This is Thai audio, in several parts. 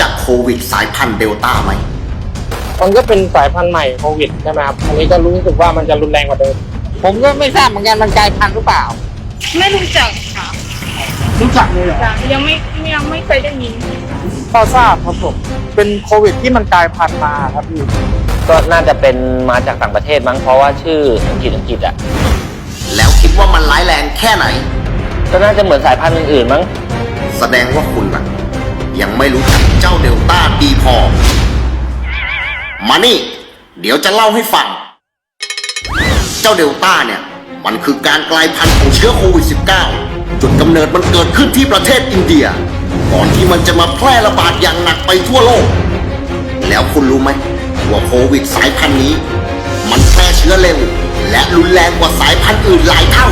จักโควิดสายพันธุ์เดลต้าไหม มันก็เป็นสายพันธุ์ใหม่โควิดใช่ไหมครับ อันนี้ก็รู้สึกว่ามันจะรุนแรงกว่าเดิม ผมก็ไม่ทราบเหมือนกันมันกลายพันธุ์หรือเปล่า ไม่รู้จักค่ะรู้จักเลยเหรอ ยังไม่ยังไม่เคยได้ยินก็ทราบครับผม เป็นโควิดที่มันกลายพันธุ์มาครับพี่ ก็น่าจะเป็นมาจากต่างประเทศมั้งเพราะว่าชื่ออังกฤษอังกฤษอะ แล้วคิดว่ามันร้ายแรงแค่ไหน ก็น่าจะเหมือนสายพันธุ์อื่นๆมั้ง แสดงว่าคุณนะ ยังไม่รู้จักเจ้าเดลต้าดีพอ มานี่ เดี๋ยวจะเล่าให้ฟัง เจ้าเดลต้าเนี่ย มันคือการกลายพันธุ์ของเชื้อโควิด -19 จุดกำเนิดมันเกิดขึ้นที่ประเทศอินเดีย ก่อนที่มันจะมาแพร่ระบาดอย่างหนักไปทั่วโลก แล้วคุณรู้ไหมว่าโควิดสายพันธุ์นี้ มันแพร่เชื้อเร็วและรุนแรงกว่าสายพันธุ์อื่นหลายเท่า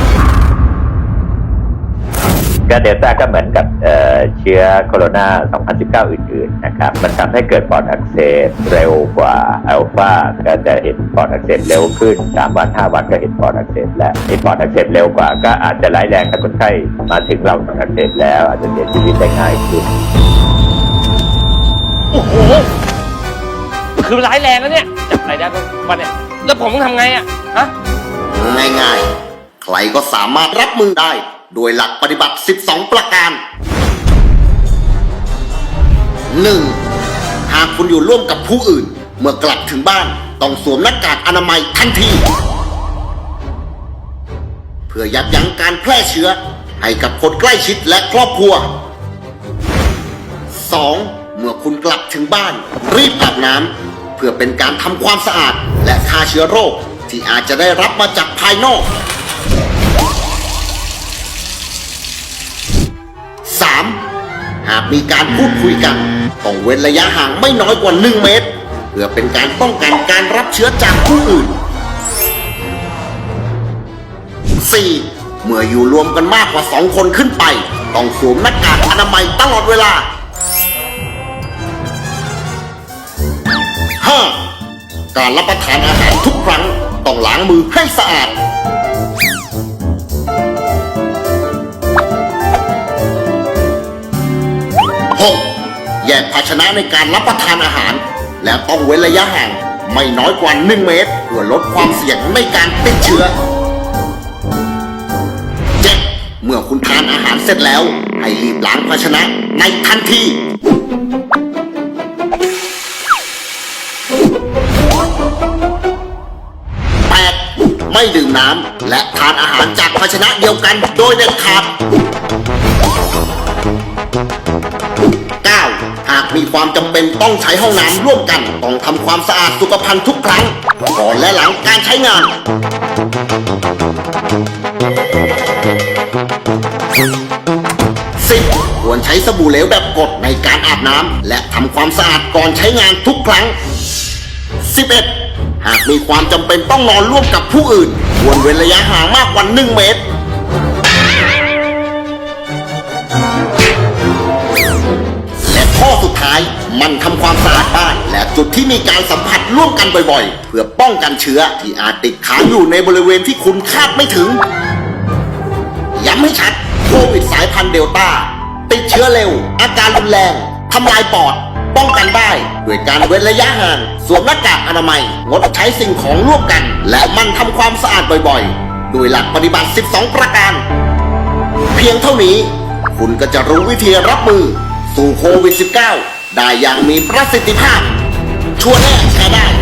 ก็เดลต้าก็เหมือนกับเอ่อเชื้อโคโรนา 2019 อื่นๆนะครับ มันทำให้เกิดปอดอักเสบเร็วกว่าอัลฟาก็จะเห็นปอดอักเสบเร็วขึ้น 3 วัน 5 วันก็เห็นปอดอักเสบแล้วไอ้ปอดอักเสบเร็วกว่า ก็อาจจะร้ายแรงถ้าคนไข้มาถึงเราปอดอักเสบแล้ว อาจจะเสียชีวิตได้ง่ายขึ้น โอ้โห คือร้ายแรงแล้วเนี่ยจับอะไรได้บ้างวันเนี่ย แล้วผมต้องทำไงอะฮะ ง่ายๆ ใครก็สามารถรับมือได้ โดยหลักปฏิบัติ 12 ประการ 1. หากคุณอยู่ร่วมกับผู้อื่น เมื่อกลับถึงบ้านต้องสวมหน้ากากอนามัยทันที เพื่อยับยั้งการแพร่เชื้อ ให้กับคนใกล้ชิดและครอบครัว 2. เมื่อคุณกลับถึงบ้าน รีบอาบน้ำเพื่อเป็นการทำความสะอาดและฆ่าเชื้อโรคที่อาจจะได้รับมาจากภายนอก 3. หากมีการพูดคุยกันต้องเว้นระยะห่างไม่น้อยกว่า 1 เมตร เพื่อเป็นการป้องกันการรับเชื้อจากผู้อื่น 4. เมื่ออยู่รวมกันมากกว่า 2 คนขึ้นไป ต้องสวมหน้ากากอนามัยตลอดเวลา 5. การรับประทานอาหารทุกครั้งต้องล้างมือให้สะอาด 6. แยกภาชนะในการรับประทานอาหาร และต้องเว้นระยะห่างไม่น้อยกว่า 1 เมตร เพื่อลดความเสี่ยงในการติดเชื้อ 7. เมื่อคุณทานอาหารเสร็จแล้ว ให้รีบล้างภาชนะในทันที 8. ไม่ดื่มน้ำและทานอาหารจากภาชนะเดียวกันโดยเด็ดขาดากมีความจำเป็นต้องใช้ห้องน้ำร่วมกัน ต้องทำความสะอาดสุขภัณฑ์ทุกครั้ง ก่อนและหลังการใช้งาน 10. ควรใช้สบู่เหลวแบบกดในการอาบน้ำและทำความสะอาดก่อนใช้งานทุกครั้ง 11. หากมีความจำเป็นต้องนอนร่วมกับผู้อื่น ควรเว้นระยะห่างมากกว่า 1 เมตร มันทำความสะอาดบ้านและจุดที่มีการสัมผัสร่วมกันบ่อยๆ เพื่อป้องกันเชื้อที่อาจติดค้างอยู่ในบริเวณที่คุณคาดไม่ถึง ย้ำให้ชัดโควิดสายพันธุ์เดลต้า ติดเชื้อเร็ว อาการรุนแรงทำลายปอด ป้องกันได้ด้วยการเว้นระยะห่างสวมหน้ากากอนามัย งดใช้สิ่งของร่วมกัน และมันทำความสะอาดบ่อยๆ โดยหลักปฏิบัติ 12 ประการ เพียงเท่านี้ คุณก็จะรู้วิธีรับมือสู่โควิด -19 ได้อย่างมีประสิทธิภาพ ชัวร์แน่ได้